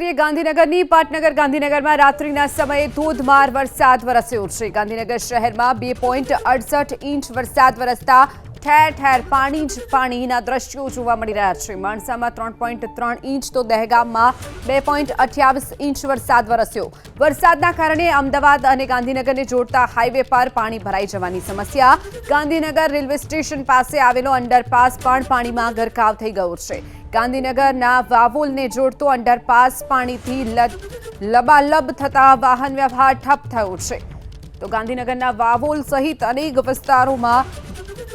કરીએ ગાંધીનગરની પાટનગર ગાંધીનગરમાં રાત્રિના સમયે ધોધમાર વરસાદ વરસ્યો છે. ગાંધીનગર શહેરમાં બે પોઈન્ટ અડસઠ ઇંચ વરસાદ વરસતા ઠેર ઠેર પાણી જ પાણીના દ્રશ્યો જોવા મળી રહ્યા છે. માણસામાં ત્રણ પોઈન્ટ ત્રણ ઇંચ તો દહેગામમાં બે પોઈન્ટ અઠ્યાવીસ ઇંચ વરસાદ વરસ્યો. વરસાદના કારણે અમદાવાદ અને ગાંધીનગરને જોડતા હાઈવે પર પાણી ભરાઈ જવાની સમસ્યા. ગાંધીનગર રેલવે સ્ટેશન પાસે આવેલો અંડરપાસ પણ પાણીમાં ગરકાવ થઈ ગયો છે. ગાંધીનગરના વાવોલને જોડતો અંડરપાસ પાણીથી લબાલબ થતા વાહન વ્યવહાર ઠપ થયો છે. તો ગાંધીનગરના વાવોલ સહિત અનેક વિસ્તારોમાં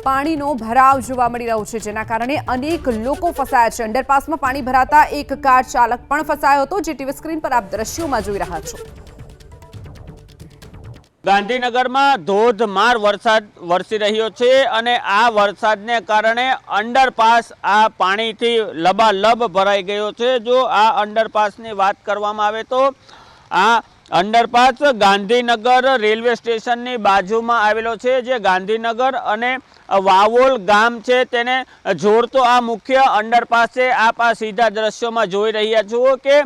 પાણીનો ભરાવ જોવા મળી રહ્યો છે, જેના કારણે અનેક લોકો ફસાયા છે. અંડરપાસમાં પાણી ભરાતા એક કાર ચાલક પણ ફસાયો હતો, જે ટીવી સ્ક્રીન પર આપ દ્રશ્યોમાં જોઈ રહ્યા છો. ગાંધીનગરમાં ધોધમાર વરસાદ વરસી રહ્યો છે અને આ વરસાદને કારણે અંડરપાસ આ પાણીથી લબાલબ ભરાઈ ગયો છે. જો આ અંડરપાસની વાત કરવામાં આવે તો આ અંડરપાસ ગાંધીનગર રેલવે સ્ટેશનની બાજુમાં આવેલો છે, જે ગાંધીનગર અને વાવોલ ગામ છે, તેને જોડતો આ મુખ્ય અંડરપાસ છે આપ આ સીધા દ્રશ્યોમાં જોઈ રહ્યા છો કે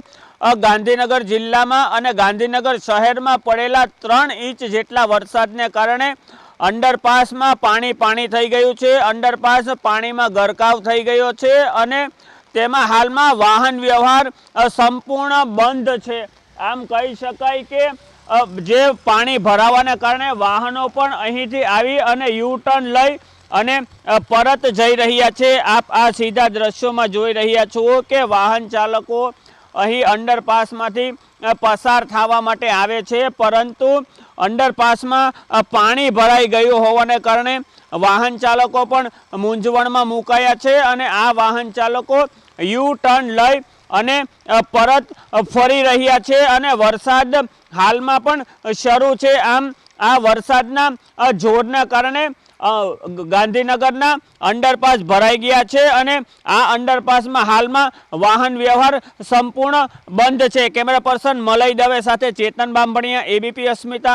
ગાંધીનગર જિલ્લામાં અને ગાંધીનગર શહેરમાં પડેલા ત્રણ ઇંચ જેટલા વરસાદને કારણે અંડરપાસમાં પાણી પાણી થઈ ગયું છે, અંડરપાસ પાણીમાં ગરકાવ થઈ ગયો છે અને તેમાં હાલમાં વાહન વ્યવહાર સંપૂર્ણ બંધ છે. આમ કહી શકાય કે જે પાણી ભરાવાને કારણે વાહનો પણ અહીંથી આવી અને યુ ટર્ન લઈ અને પરત જઈ રહ્યા છે. આપ આ સીધા દ્રશ્યોમાં જોઈ રહ્યા છો કે વાહન ચાલકો અહીં અંડરપાસમાંથી પસાર થવા માટે આવે છે. પરંતુ અંડરપાસમાં પાણી ભરાઈ ગયું હોવાને કારણે વાહન ચાલકો પણ મૂંઝવણમાં મુકાયા છે અને આ વાહન ચાલકો યુ ટર્ન લઈ અને પરત ફરી રહ્યા છે અને વરસાદ હાલમાં પણ શરૂ છે. આમ, આ વરસાદના જોરના કારણે ગાંધીનગરના અંડરપાસ ભરાઈ ગયા છે અને આ અંડરપાસમાં હાલમાં વાહન વ્યવહાર સંપૂર્ણ બંધ છે. કેમેરા પર્સન મલય દવે સાથે ચેતન બામણીયા એબીપી અસ્મિતા